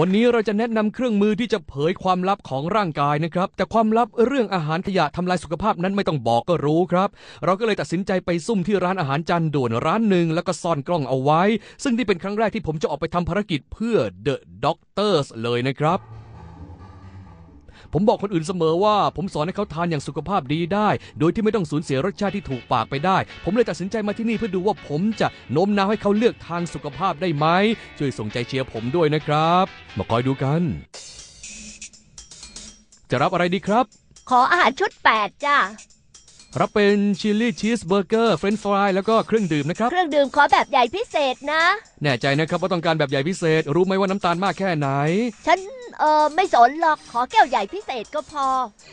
วันนี้เราจะแนะนำเครื่องมือที่จะเผยความลับของร่างกายนะครับ แต่ความลับเรื่องอาหารขยะทำลายสุขภาพนั้นไม่ต้องบอกก็รู้ครับ เราก็เลยตัดสินใจไปซุ่มที่ร้านอาหารจานด่วนร้านหนึ่งแล้วก็ซ่อนกล้องเอาไว้ ซึ่งนี่เป็นครั้งแรกที่ผมจะออกไปทำภารกิจเพื่อ The Doctors เลยนะครับ ผมบอกคนอื่นเสมอว่า ผมสอนให้เขาทานอย่างสุขภาพดีได้ โดยที่ไม่ต้องสูญเสียรสชาติที่ถูกปากไปได้ ผมเลยตัดสินใจมาที่นี่เพื่อดูว่าผมจะโน้มน้าวให้เขาเลือกทางสุขภาพได้ไหมช่วยส่งใจเชียร์ผมด้วยนะครับ มาคอยดูกัน จะรับอะไรดีครับ ขออาหารชุดแปดจ้ารับเป็นชิลลี่ชีสเบอร์เกอร์เฟรนช์ฟรายแล้วก็เครื่องดื่มนะครับ เครื่องดื่มขอแบบใหญ่พิเศษนะแน่ใจนะครับว่าต้องการแบบใหญ่พิเศษ รู้ไหมว่าน้ำตาลมากแค่ไหน ฉันเออไม่สนหรอกขอแก้วใหญ่พิเศษก็พอ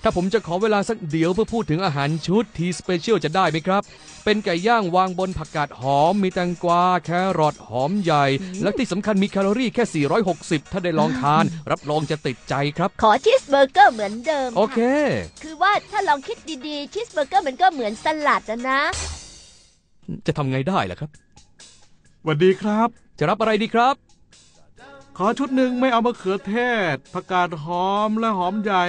ถ้าผมจะขอเวลาสักเดี๋ยวเพื่อพูดถึงอาหารชุดทีสเปเชียลจะได้ไหมครับ เป็นไก่ย่างวางบนผักกาดหอม มีแตงกวาแครอทหอมใหญ่ และที่สำคัญมีแคลอรี่แค่ 460 ถ้าได้ลองทาน รับรองจะติดใจครับ ขอชีสเบอร์เกอร์เหมือนเดิมโอเคะคือว่าถ้าลองคิดดีๆชีสเบอร์เกอร์มันก็เหมือนสลัดอะนะ จะทำไงได้ล่ะครับ สวัสดีครับ จะรับอะไรดีครับ ขอชุดหนึ่งไม่เอามะเขือเทศผักกาดหอมและหอมใหญ่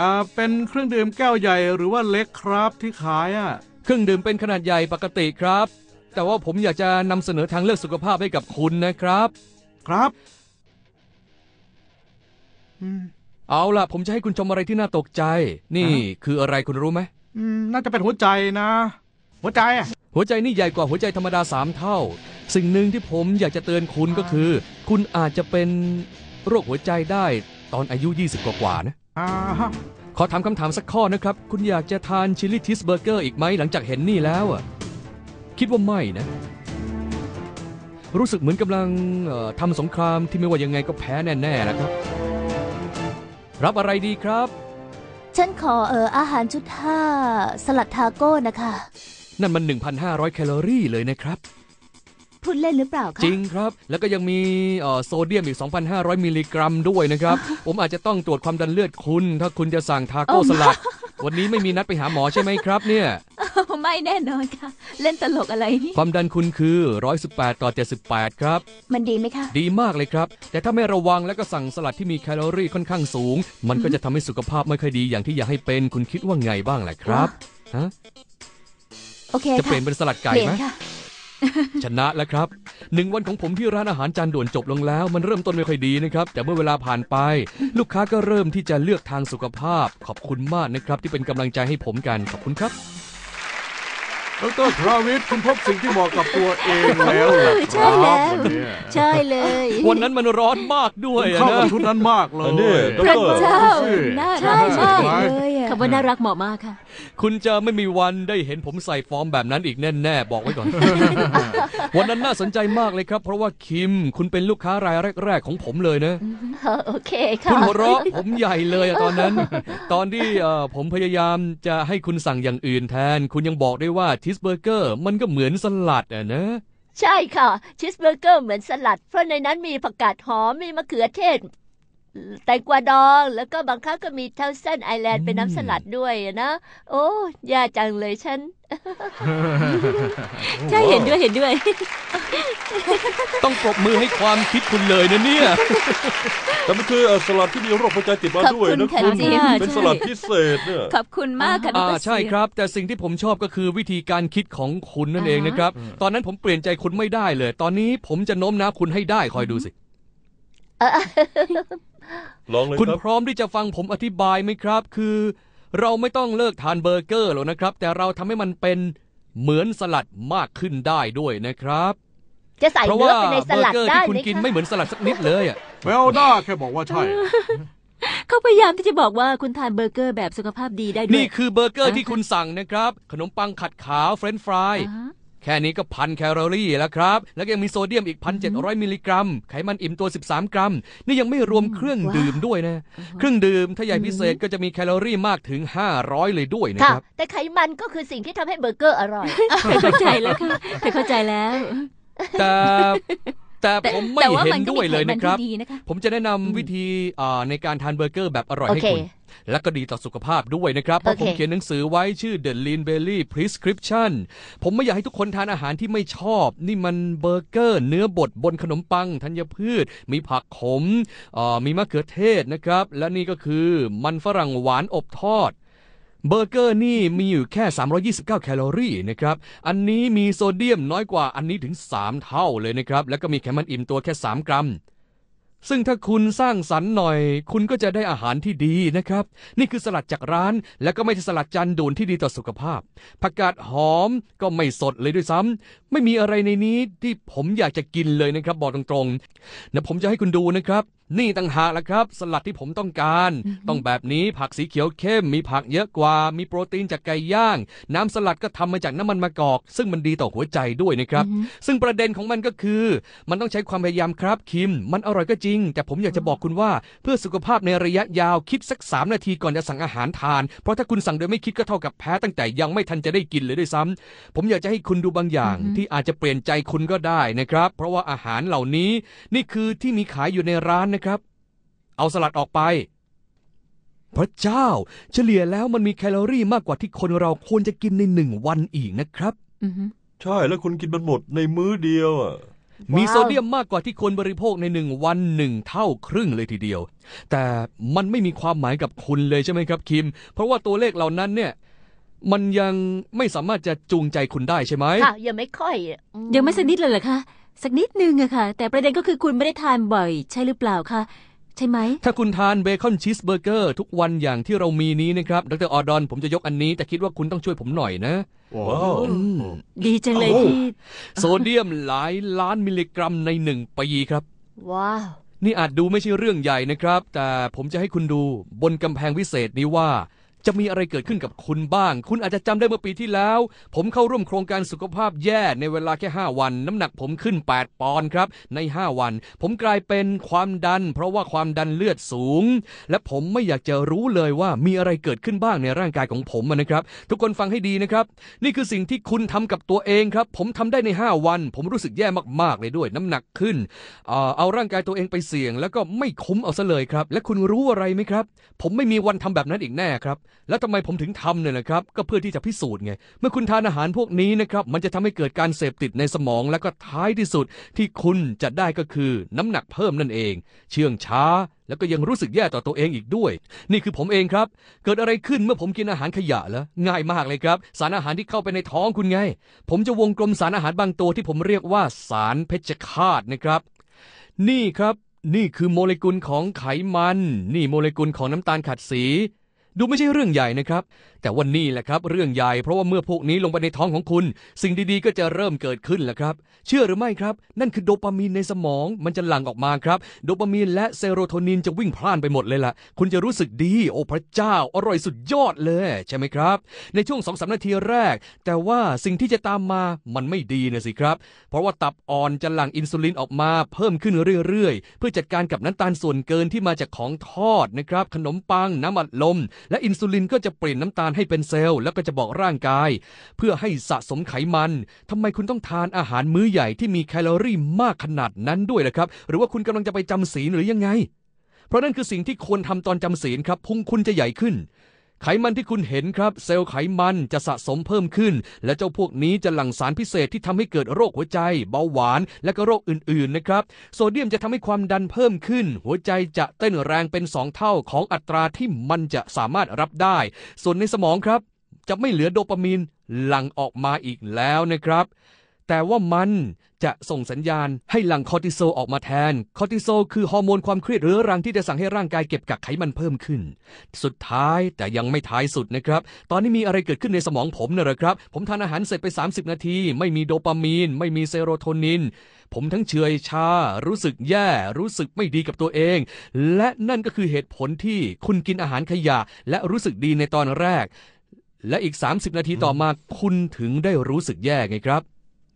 อ่าเป็นเครื่องดื่มแก้วใหญ่หรือว่าเล็กครับที่ขายอะเครื่องดื่มเป็นขนาดใหญ่ปกติครับ แต่ว่าผมอยากจะนำเสนอทางเลือกสุขภาพให้กับคุณนะครับ ครับอืมเอาล่ะ ผมจะให้คุณชมอะไรที่น่าตกใจ นี่คืออะไรคุณรู้ไหม อืมน่าจะเป็นหัวใจนะ หัวใจอะ หัวใจนี่ใหญ่กว่าหัวใจธรรมดาสามเท่า สิ่งหนึ่งที่ผมอยากจะเตือนคุณก็คือ คุณอาจจะเป็นโรคหัวใจได้ตอนอายุ 20 กว่าๆนะ อ่าฮะขอถามคำถามสักข้อนะครับ คุณอยากจะทานชิลลี่ทิสเบอร์เกอร์อีกไหมหลังจากเห็นนี่แล้วอะคิดว่าไม่นะ รู้สึกเหมือนกำลังเอ่อทำสงครามที่ไม่ว่ายังไงก็แพ้แน่ๆนะครับ รับอะไรดีครับ ฉันขอเอออาหารชุดห้าสลัดทาโก้นะคะ นั่นมัน 1,500 แคลอรี่เลยนะครับ พูดเล่นหรือเปล่าคะจริงครับ แล้วก็ยังมีเอ่อโซเดียมอีก 2,500 มิลลิกรัมด้วยนะครับ ผมอาจจะต้องตรวจความดันเลือดคุณ ถ้าคุณจะสั่งทาโก้สลัด วันนี้ไม่มีนัดไปหาหมอใช่ไหมครับเนี่ย ไม่แน่นอนค่ะ เล่นตลกอะไรนี่ ความดันคุณคือ 118 ต่อ 78 ครับ มันดีไหมคะ ดีมากเลยครับ แต่ถ้าไม่ระวังแล้วก็สั่งสลัดที่มีแคลอรี่ค่อนข้างสูง มันก็จะทำให้สุขภาพไม่ค่อยดีอย่างที่อยากให้เป็น คุณคิดว่าไงบ้างล่ะครับ ฮะ โอเคจะเปค่ะลี่ยนเป็นสลัดไก่เปลี่ยไหมนค่ะชนะแล้วครับหนึ่งวันของผมที่ร้านอาหารจานด่วนจบลงแล้ว มันเริ่มต้นไม่ค่อยดีนะครับ แต่เมื่อเวลาผ่านไป ลูกค้าก็เริ่มที่จะเลือกทางสุขภาพ ขอบคุณมากนะครับ ที่เป็นกำลังใจให้ผมกันขอบคุณครับดรคราวิทคุณพบสิ่งที่เหมาะกับตัวเองแล้วเหรอใช่แล้วครับวันนี้ใช่เลย วันนั้นมันร้อนมากด้วยคุณอะเข้ากับนะชุดนั้นมากเลอันนี้ยดพระรเจ้าสิน่าใช่รักใช่มากเลยอะ คำว่าน่ารักเหมาะมากค่ะ คุณจะไม่มีวันได้เห็นผมใส่ฟอร์มแบบนั้นอีกแน่ๆ บอกไว้ก่อน วันนั้นน่าสนใจมากเลยครับ เพราะว่าคิมคุณเป็นลูกค้ารายแรก ๆ ของผมเลยนะ โอเคคุค่ะณหัวเราะผมใหญ่เลยอะตอนนั้น ตอนที่เอ่อผมพยายามจะให้คุณสั่งอย่างอื่นแทน คุณยังบอกได้ว่าทิสเบอร์เกอร์มันก็เหมือนสลัดอะนะใช่ค่ะชีสเบอร์เกอร์เหมือนสลัด เพราะในนั้นมีผักกาดหอมมีมะเขือเทศ แตงกวาดอง แล้วก็บางครั้งก็มีเทาเซนไอแลนด์เป็นน้ำสลัดด้วยอะนะ โอ้ยาจังเลยฉัน ใช่เห็นด้วยเห็นด้วย ต้องปรบมือให้ความคิดคุณเลยนะเนี่ย แต่มันคือเอ่อสลัดที่มีโรคหัวใจติดมาขอบด้วยคุณนะค่ะคุณจริง เป็นใช่สลัดพิเศษเนี่ย ขอบคุณมากค่ะอ่าดรใช่ครับ แต่สิ่งที่ผมชอบก็คือวิธีการคิดของคุณนั่นเองนะครับ ตอนนั้นผมเปลี่ยนใจคุณไม่ได้เลย ตอนนี้ผมจะโน้มน้าวคุณให้ได้คอยดูสิ ลองเลยคุณครับพร้อมที่จะฟังผมอธิบายไหมครับ คือ เราไม่ต้องเลิกทานเบอร์เกอร์หรอกนะครับ แต่เราทำให้มันเป็นเหมือนสลัดมากขึ้นได้ด้วยนะครับ จะใส่เพราะเนื้ว่าอไปในสเบอลัดร์เกอร์ได้ที่ไหคุมณกินคะไม่เหมือนสลัดสักนิดเลยอะเวลด้าแค่บอกว่าใช่ เขาพยายามที่จะบอกว่าคุณทานเบอร์เกอร์แบบสุขภาพดีได้ด้วยนี่คือเบอร์เกอร์อ่าที่คุณสั่งนะครับ ขนมปังขัดขาวเฟรนช์ฟรายอ่าฮะ แค่นี้ก็พันแคลอรี่แล้วครับ แล้วก็ยังมีโซเดียมอีก 1,700 มิลลิกรัม ไขมันอิ่มตัว 13 กรัม นี่ยังไม่รวมเครื่องดื่มด้วยนะ เครื่องดื่มถ้าใหญ่พิเศษก็จะมีแคลอรี่มากถึง 500 เลยด้วยนะค่ะครับ แต่ไขมันก็คือสิ่งที่ทำให้เบอร์เกอร์อร่อยเธอเข้าใจแล้วค่ะเธอเข้าใจแล้วแต่แต่แต่แต่ผมไม่แต่ว่าเห็มันนก็ด้วยมีเลยไขมันะครับที่ดีนะคะผมจะแนะนำวิธีอ่าในการทานเบอร์เกอร์แบบอร่อยโอให้เคคุณ และก็ดีต่อสุขภาพด้วยนะครับ เพราะโอผเคมเขียนหนังสือไว้ชื่อ The Lean Belly Prescription ผมไม่อยากให้ทุกคนทานอาหารที่ไม่ชอบ นี่มันเบอร์เกอร์ เนื้อบดบนขนมปัง ธัญพืช มีผักขมอ่ามีมะเขือเทศนะครับ และนี่ก็คือมันฝรั่งหวานอบทอดเบอร์เกอร์นี่มีอยู่แค่ 329 แคลอรี่นะครับ อันนี้มีโซเดียมน้อยกว่าอันนี้ถึง 3 เท่าเลยนะครับ แล้วก็มีไขมันอิ่มตัวแค่ 3 กรัม ซึ่งถ้าคุณสร้างสรรค์หน่อย คุณก็จะได้อาหารที่ดีนะครับ นี่คือสลัดจากร้าน และก็ไม่ใช่สลัดจานด่วนที่ดีต่อสุขภาพ ผักกาดหอมก็ไม่สดเลยด้วยซ้ำไม่มีอะไรในนี้ที่ผมอยากจะกินเลยนะครับบอกตรงๆนะผมจะให้คุณดูนะครับ นี่ต่างหากละครับ สลัดที่ผมต้องการ ต้องแบบนี้ผักสีเขียวเข้ม มีผักเยอะกว่า มีโปรตีนจากไก่ย่าง น้ำสลัดก็ทำมาจากน้ำมันมะกอก ซึ่งมันดีต่อหัวใจด้วยนะครับ ซึ่งประเด็นของมันก็คือ มันต้องใช้ความพยายามครับคิม มันอร่อยก็จริงแต่ผมอยากจะบอกคุณว่าเพื่อสุขภาพในระยะยาวคิดสัก3นาทีก่อนจะสั่งอาหารทาน เพราะถ้าคุณสั่งโดยไม่คิดก็เท่ากับแพ้ตั้งแต่ยังไม่ทันจะได้กินเลยด้วยซ้ำผมอยากจะให้คุณดูบางอย่างที่อาจจะเปลี่ยนใจคุณก็ได้นะครับ เพราะว่าอาหารเหล่านี้ นี่คือที่มีขายอยู่ในร้านนะครับ เอาสลัดออกไปพระเจ้า เฉลี่ยแล้วมันมีแคลอรี่มากกว่าที่คนเราควรจะกินในหนึ่งวันอีกนะครับอือฮึใช่แล้วคุณกินมันหมดในมื้อเดียวอะ มีว้าวโซเดียมมากกว่าที่คนบริโภคในหนึ่งวันหนึ่งเท่าครึ่งเลยทีเดียว แต่มันไม่มีความหมายกับคุณเลยใช่ไหมครับคิม เพราะว่าตัวเลขเหล่านั้นเนี่ย มันยังไม่สามารถจะจูงใจคุณได้ใช่ไหมค่ะยังไม่ค่อยอืยังไม่สักนิดเลยเหรอคะ สักนิดนึงอะค่ะ แต่ประเด็นก็คือคุณไม่ได้ทานบ่อย ใช่หรือเปล่าคะ ใช่ไหม ถ้าคุณทานเบคอนชีสเบอร์เกอร์ทุกวันอย่างที่เรามีนี้นะครับ ดรออดอน ผมจะยกอันนี้ แต่คิดว่าคุณต้องช่วยผมหน่อยนะ ว้าวดีจังเลยโอ้ที่โซเดียมหลายล้านมิลลิกรัมในหนึ่งปีครับ ว้าว นี่อาจดูไม่ใช่เรื่องใหญ่นะครับ แต่ผมจะให้คุณดูบนกำแพงวิเศษนี้ว่า จะมีอะไรเกิดขึ้นกับคุณบ้าง คุณอาจจะจำได้เมื่อปีที่แล้ว ผมเข้าร่วมโครงการสุขภาพแย่ในเวลาแค่ 5 วัน น้ำหนักผมขึ้น 8 ปอนด์ครับ ใน 5 วัน ผมกลายเป็นความดัน เพราะว่าความดันเลือดสูง และผมไม่อยากจะรู้เลยว่ามีอะไรเกิดขึ้นบ้างในร่างกายของผมนะครับ ทุกคนฟังให้ดีนะครับ นี่คือสิ่งที่คุณทำกับตัวเองครับ ผมทำได้ใน 5 วัน ผมรู้สึกแย่มากๆเลยด้วย น้ำหนักขึ้นเอ่อเอาร่างกายตัวเองไปเสี่ยง แล้วก็ไม่คุ้มเอาซะเลยครับ และคุณรู้อะไรไหมครับ ผมไม่มีวันทำแบบนั้นอีกแน่ครับแล้วทำไมผมถึงทำเนี่ยนะครับ ก็เพื่อที่จะพิสูจน์ไง เมื่อคุณทานอาหารพวกนี้นะครับ มันจะทำให้เกิดการเสพติดในสมอง แล้วก็ท้ายที่สุดที่คุณจะได้ก็คือน้ำหนักเพิ่มนั่นเอง เชื่องช้า แล้วก็ยังรู้สึกแย่ต่อตัวเองอีกด้วย นี่คือผมเองครับ เกิดอะไรขึ้นเมื่อผมกินอาหารขยะเหรอง่ายมากเลยครับ สารอาหารที่เข้าไปในท้องคุณไง ผมจะวงกลมสารอาหารบางตัวที่ผมเรียกว่าสารเพชฌฆาตนะครับ นี่ครับ นี่คือโมเลกุลของไขมัน นี่โมเลกุลของน้ำตาลขัดสี ดูไม่ใช่เรื่องใหญ่นะครับ แต่ว่านี่แหละครับ เรื่องใหญ่เพราะว่าเมื่อพวกนี้ลงไปในท้องของคุณ สิ่งดีๆ ก็จะเริ่มเกิดขึ้นแหละครับ เชื่อหรือไม่ครับ นั่นคือโดปามีนในสมองมันจะหลั่งออกมาครับ โดปามีนและเซโรโทนินจะวิ่งพล่านไปหมดเลยล่ะ คุณจะรู้สึกดี โอ้พระเจ้า อร่อยสุดยอดเลย ใช่ไหมครับ ในช่วงสองสามนาทีแรก แต่ว่าสิ่งที่จะตามมามันไม่ดีนะสิครับ เพราะว่าตับอ่อนจะหลั่งอินซูลินออกมาเพิ่มขึ้นเรื่อยๆ เพื่อจัดการกับน้ำตาลส่วนเกินที่มาจากของทอดนะครับขนมปังน้ำอัดลม และอินซูลินก็จะเปลี่ยนน้ำตาลให้เป็นเซลล์แล้วก็จะบอกร่างกาย เพื่อให้สะสมไขมันทำไมคุณต้องทานอาหารมื้อใหญ่ที่มีแคลอรี่มากขนาดนั้นด้วยล่ะครับ หรือว่าคุณกำลังจะไปจำศีลหรือยังไง เพราะนั่นคือสิ่งที่ควรทำตอนจำศีลครับพุงคุณจะใหญ่ขึ้น ไขมันที่คุณเห็นครับ เซลล์ไขมันจะสะสมเพิ่มขึ้น และเจ้าพวกนี้จะหลั่งสารพิเศษที่ทำให้เกิดโรคหัวใจ เบาหวาน และก็โรคอื่นๆนะครับ โซเดียมจะทำให้ความดันเพิ่มขึ้น หัวใจจะเต้นแรงเป็นสองเท่าของอัตราที่มันจะสามารถรับได้ ส่วนในสมองครับ จะไม่เหลือโดปามีนหลั่งออกมาอีกแล้วนะครับ แต่ว่ามันจะส่งสัญญาณให้หลั่งคอร์ติโซออกมาแทน คอร์ติโซคือฮอร์โมนความเครียดเรื้อรังที่จะสั่งให้ร่างกายเก็บกักไขมันเพิ่มขึ้น สุดท้ายแต่ยังไม่ท้ายสุดนะครับ ตอนนี้มีอะไรเกิดขึ้นในสมองผมนะหรอครับ ผมทานอาหารเสร็จไป 30 นาที ไม่มีโดปามีน ไม่มีเซโรโทนิน ผมทั้งเฉยชา รู้สึกแย่ รู้สึกไม่ดีกับตัวเอง และนั่นก็คือเหตุผลที่คุณกินอาหารขยะ และรู้สึกดีในตอนแรก และอีก 30 นาทีต่อมาคุณถึงได้รู้สึกแย่ไงครับ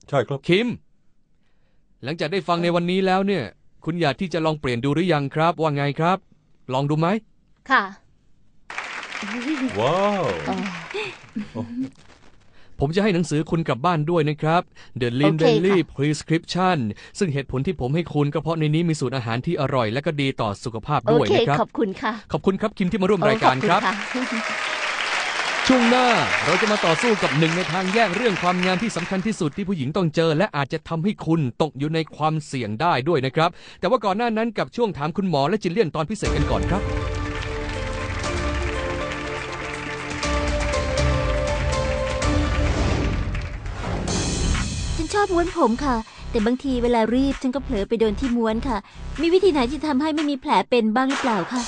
ใช่ครับ คิม หลังจากได้ฟังในวันนี้แล้วเนี่ย คุณอยากที่จะลองเปลี่ยนดูหรือยังครับ ว่าไงครับ ลองดูไหม ค่ะ ว้าวอ๋อผมจะให้หนังสือคุณกลับบ้านด้วยนะครับ The Lin โอเค Daily ค่ะ Prescription ซึ่งเหตุผลที่ผมให้คุณก็เพราะในนี้มีสูตรอาหารที่อร่อยและก็ดีต่อสุขภาพโอด้วยเค นะครับ ขอบคุณค่ะขอบคุณครับคิมที่มาร่วมโอ้รายการครับขอณะ ช่วงหน้าเราจะมาต่อสู้กับหนึ่งในทางแยกเรื่องความงามที่สำคัญที่สุดที่ผู้หญิงต้องเจอ และอาจจะทำให้คุณตกอยู่ในความเสี่ยงได้ด้วยนะครับ แต่ว่าก่อนหน้านั้นกับช่วงถามคุณหมอและจินเลียนตอนพิเศษกันก่อนครับ ฉันชอบม้วนผมค่ะ แต่บางทีเวลารีบฉันก็เผลอไปโดนที่ม้วนค่ะ มีวิธีไหนที่ทำให้ไม่มีแผลเป็นบ้างหรือเปล่าคะ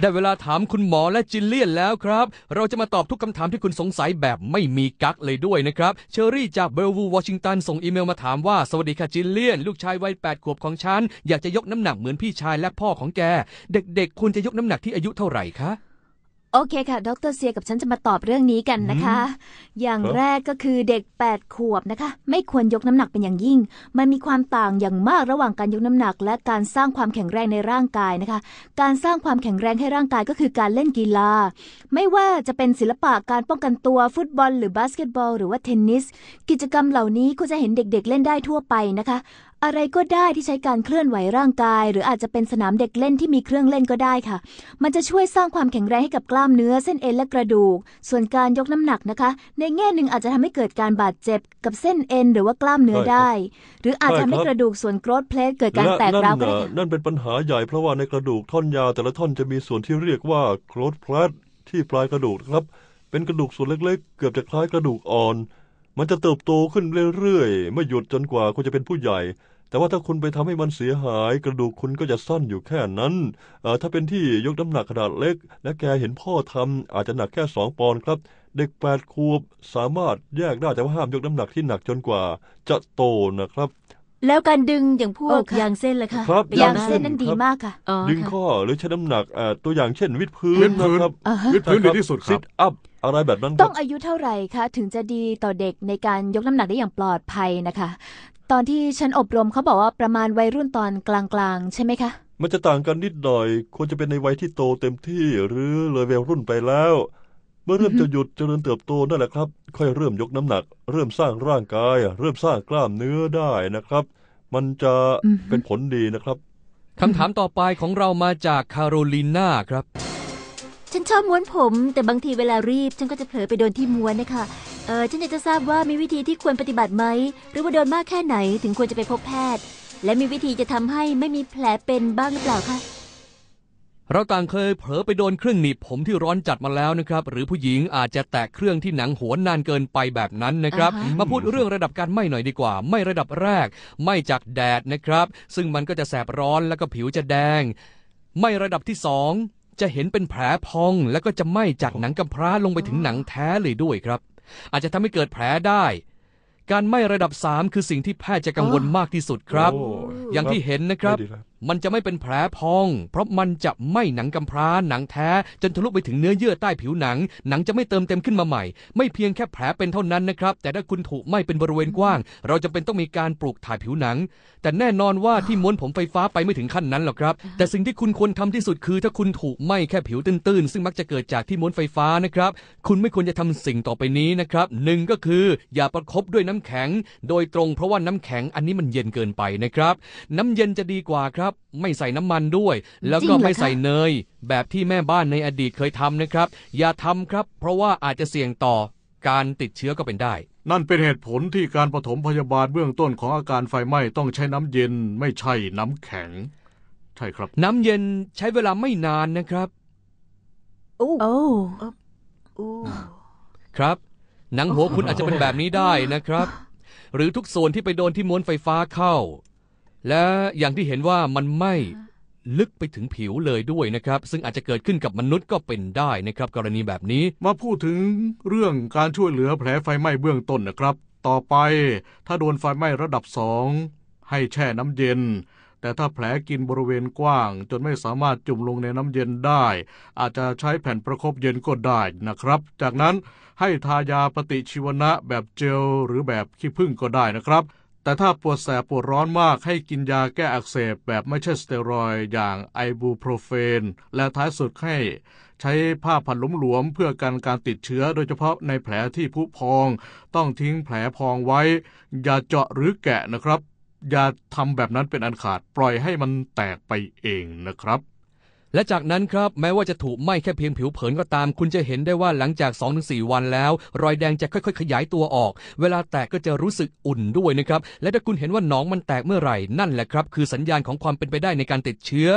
ได้เวลาถามคุณหมอและจินเลียนแล้วครับ เราจะมาตอบทุกคำถามที่คุณสงสัยแบบไม่มีกักเลยด้วยนะครับ เชอรี่จากเบลวูวอชิงตันส่งอีเมลมาถามว่า สวัสดีค่ะจินเลียน ลูกชายวัย8ขวบของฉัน อยากจะยกน้ำหนักเหมือนพี่ชายและพ่อของแก เด็กๆควรจะยกน้ำหนักที่อายุเท่าไหร่คะ โอเคค่ะ ดรเซียกับฉันจะมาตอบเรื่องนี้กันนะคะ อย่างครับแรกก็คือเด็ก 8 ขวบนะคะ ไม่ควรยกน้ำหนักเป็นอย่างยิ่ง มันมีความต่างอย่างมากระหว่างการยกน้ำหนัก และการสร้างความแข็งแรงในร่างกายนะคะ การสร้างความแข็งแรงให้ร่างกายก็คือการเล่นกีฬา ไม่ว่าจะเป็นศิลปะการป้องกันตัวฟุตบอล หรือบาสเกตบอล หรือว่าเทนนิส กิจกรรมเหล่านี้คุณจะเห็นเด็ก ๆ เล่นได้ทั่วไปนะคะ อะไรก็ได้ที่ใช้การเคลื่อนไหวร่างกาย หรืออาจจะเป็นสนามเด็กเล่นที่มีเครื่องเล่นก็ได้ค่ะ มันจะช่วยสร้างความแข็งแรงให้กับกล้ามเนื้อเส้นเอ็นและกระดูก ส่วนการยกน้ำหนักนะคะ ในแง่หนึ่งอาจจะทำให้เกิดการบาดเจ็บกับเส้นเอ็นหรือว่ากล้ามเนื้อใช่ครับได้ หรืออาจจะทำให้ใช่ครับกระดูกส่วนโกรทเพลทเกิดการและแตกนั่นร้าวก็ได้น่ะค่ะนั่นเป็นปัญหาใหญ่เพราะว่าในกระดูกท่อนยาวแต่ละท่อนจะมีส่วนที่เรียกว่าโครดพลัดที่ปลายกระดูกนะครับ เป็นกระดูกส่วนเล็กๆ เกือบจะคล้ายกระดูกอ่อน มันจะเติบโตขึ้นเรื่อยๆ ไม่หยุดจนกว่าคุณจะเป็นผู้ใหญ่ แต่ว่าถ้าคุณไปทำให้มันเสียหาย กระดูกคุณก็จะสั้นอยู่แค่นั้นเอ่อถ้าเป็นที่ยกน้ำหนักขนาดเล็ก และแกเห็นพ่อทำอาจจะหนักแค่สองปอนด์ครับ เด็กแปดขวบสามารถแยกได้แต่ว่าห้ามยกน้ำหนักที่หนักจนกว่า จะโตนะครับ แล้วการดึงอย่างพวเอกอค่ะ ยางเส้นล่ะคะครับเป็นยางไงเส้นนั้นดีมากค่ะ อ๋อดึงค่ะข้อหรือใช้น้ำหนักเอ่อตัวอย่างเช่นวิดพื้วินดพื้น นะครับอ่าฮะวิดพื้นดีที่สุดคซิรับ ทอัพอะไรแบบนั้นคต้รัอบ งอายุเท่าไหร่คะ ถึงจะดีต่อเด็กในการยกน้ำหนักได้อย่างปลอดภัยนะคะ ตอนที่ฉันอบรมเขาบอกว่าประมาณวัยรุ่นตอนกลางๆ ใช่ไหมคะ มันจะต่างกันนิดหน่อย ควรจะเป็นในวัยที่โตเต็มที่หรือเลยวัยรุ่นไปแล้วเมื่อเริ่มอือฮึจะหยุดเจริญเติบโตนั่นแหละครับ ค่อยเริ่มยกน้ำหนัก เริ่มสร้างร่างกาย เริ่มสร้างกล้ามเนื้อได้นะครับ มันจะเป็นผลดีนะครับ คำถามต่อไปของเรามาจากคาโรลีนาครับ ฉันชอบม้วนผม แต่บางทีเวลารีบ ฉันก็จะเผลอไปโดนที่ม้วนนะคะ เออฉันอยากจะทราบว่ามีวิธีที่ควรปฏิบัติไหม หรือว่าโดนมากแค่ไหนถึงควรจะไปพบแพทย์ และมีวิธีจะทำให้ไม่มีแผลเป็นบ้างหรือเปล่าคะ เราต่างเคยเผลอไปโดนเครื่องหนีบผมที่ร้อนจัดมาแล้วนะครับ หรือผู้หญิงอาจจะแตะเครื่องที่หนังหัวนานเกินไปแบบนั้นนะครับอ่าฮะมาพูดเรื่องระดับการไหม้หน่อยดีกว่า ไหม้ระดับแรก ไหม้จากแดดนะครับ ซึ่งมันก็จะแสบร้อนแล้วก็ผิวจะแดง ไหม้ระดับที่สองจะเห็นเป็นแผลพอง แล้วก็จะไหม้จากหนังกำพร้าลงไปถึงหนังแท้เลยด้วยครับ อาจจะทำให้เกิดแผลได้การไหม้ระดับ 3 คือสิ่งที่แพทย์จะกังวลมากที่สุดครับโอ้อย่างที่เห็นนะครับไมันจะไม่เป็นแผลพอง เพราะมันจะไม่หนังกำพร้าหนังแท้ จนทะลุไปถึงเนื้อเยื่อใต้ผิวหนัง หนังจะไม่เติมเต็มขึ้นมาใหม่ ไม่เพียงแค่แผลเป็นเท่านั้นนะครับ แต่ถ้าคุณถูกไหม้เป็นบริเวณกว้าง เราจะเป็นต้องมีการปลูกถ่ายผิวหนัง แต่แน่นอนว่าที่ม้วนผมไฟฟ้าไปไม่ถึงขั้นนั้นหรอกครับ แต่สิ่งที่คุณควรทำที่สุดคือ ถ้าคุณถูกไหม้แค่ผิวตื้นๆซึ่งมักจะเกิดจากที่ม้วนไฟฟ้านะครับ คุณไม่ควรจะทำสิ่งต่อไปนี้นะครับหนึ่งก็คือ อย่าประคบด้วยน้ำแข็ง โดยตรงเพราะว่าน้ำแข็งอันนี้มันเย็นเกินไปนะครับน้ำเย็นจะดีกว่าครับไม่ใส่น้ำมันด้วย แล้วก็จริงเหรอคะไม่ใส่เนย แบบที่แม่บ้านในอดีตเคยทำนะครับ อย่าทำครับ เพราะว่าอาจจะเสี่ยงต่อการติดเชื้อก็เป็นได้ นั่นเป็นเหตุผลที่การปฐมพยาบาลเบื้องต้นของอาการไฟไหม้ต้องใช้น้ำเย็นไม่ใช่น้ำแข็ง ใช่ครับ น้ำเย็นใช้เวลาไม่นานนะครับ โอ้โอ้โอ้ครับ หนังหัวคุณอาจจะเป็นแบบนี้ได้นะครับ หรือทุกส่วนที่ไปโดนที่ม้วนไฟฟ้าเข้า และอย่างที่เห็นว่ามันไม่ลึกไปถึงผิวเลยด้วยนะครับ ซึ่งอาจจะเกิดขึ้นกับมนุษย์ก็เป็นได้นะครับ กรณีแบบนี้ มาพูดถึงเรื่องการช่วยเหลือแผลไฟไหม้เบื้องต้นนะครับ ต่อไปถ้าโดนไฟไหม้ระดับสองให้แช่น้ำเย็น แต่ถ้าแผลกินบริเวณกว้าง จนไม่สามารถจุ่มลงในน้ำเย็นได้ อาจจะใช้แผ่นประคบเย็นก็ได้นะครับ จากนั้นให้ทายาปฏิชีวนะแบบเจลหรือแบบขี้ผึ้งก็ได้นะครับ แต่ถ้าปวดแสบปวดร้อนมากให้กินยาแก้อักเสบแบบไม่ใช่สเตียรอยอย่างไอบูโปรเฟน และท้ายสุดให้ใช้ผ้าพันหลวมๆเพื่อกันการติดเชื้อโดยเฉพาะในแผลที่พุพอง ต้องทิ้งแผลพองไว้ อย่าเจาะหรือแกะนะครับ อย่าทำแบบนั้นเป็นอันขาดปล่อยให้มันแตกไปเองนะครับ และจากนั้นครับแม้ว่าจะถูกไหม้แค่เพียงผิวเผินก็ตาม คุณจะเห็นได้ว่าหลังจาก 2-4 วันแล้ว รอยแดงจะค่อยๆ ขยายตัวออก เวลาแตกก็จะรู้สึกอุ่นด้วยนะครับ และถ้าคุณเห็นว่าหนองมันแตกเมื่อไหร่นั่นแหละครับ คือสัญญาณของความเป็นไปได้ในการติดเชื้อ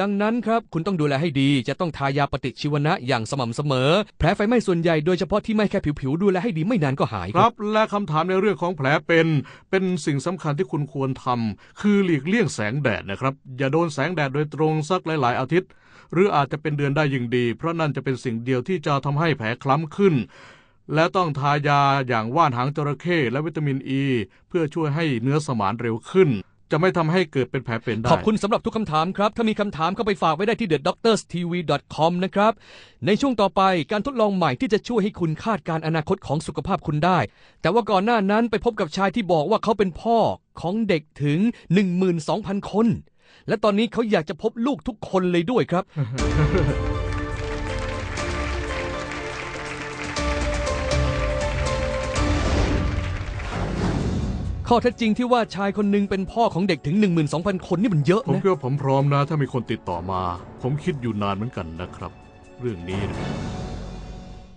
ดังนั้นครับ คุณต้องดูแลให้ดี จะต้องทายาปฏิชีวนะอย่างสม่ำเสมอ แผลไฟไหม้ส่วนใหญ่โดยเฉพาะที่ไหม้แค่ผิวๆดูแลให้ดีไม่นานก็หายครับ และคำถามในเรื่องของแผลเป็น เป็นสิ่งสำคัญที่คุณควรทำคือหลีกเลี่ยงแสงแดดนะครับอย่าโดนแสงแดดโดยตรงสักหลาย ๆ อาทิตย์ หรืออาจจะเป็นเดือนได้ยิ่งดี เพราะนั่นจะเป็นสิ่งเดียวที่จะทำให้แผลคล้ำขึ้น และต้องทายาอย่างว่านหางจระเข้และวิตามินอ e, ีเพื่อช่วยให้เนื้อสมานเร็วขึ้น จะไม่ทำให้เกิดเป็นแผลเป็นได้ ขอบคุณสำหรับทุกคำถามครับ ถ้ามีคำถามเข้าไปฝากไว้ได้ที่ thedoctorstv.com นะครับ ในช่วงต่อไปการทดลองใหม่ที่จะช่วยให้คุณคาดการณ์อนาคตของสุขภาพคุณได้ แต่ว่าก่อนหน้านั้นไปพบกับชายที่บอกว่าเขาเป็นพ่อของเด็กถึง 12,000 คน และตอนนี้เขาอยากจะพบลูกทุกคนเลยด้วยครับ ข้อเท็จจริงที่ว่าชายคนหนึ่งเป็นพ่อของเด็กถึง 12,000 คนนี่มันเยอะผมนะ คิดว่าผมพร้อมนะ ถ้ามีคนติดต่อมา ผมคิดอยู่นานเหมือนกันนะครับ เรื่องนี้นะ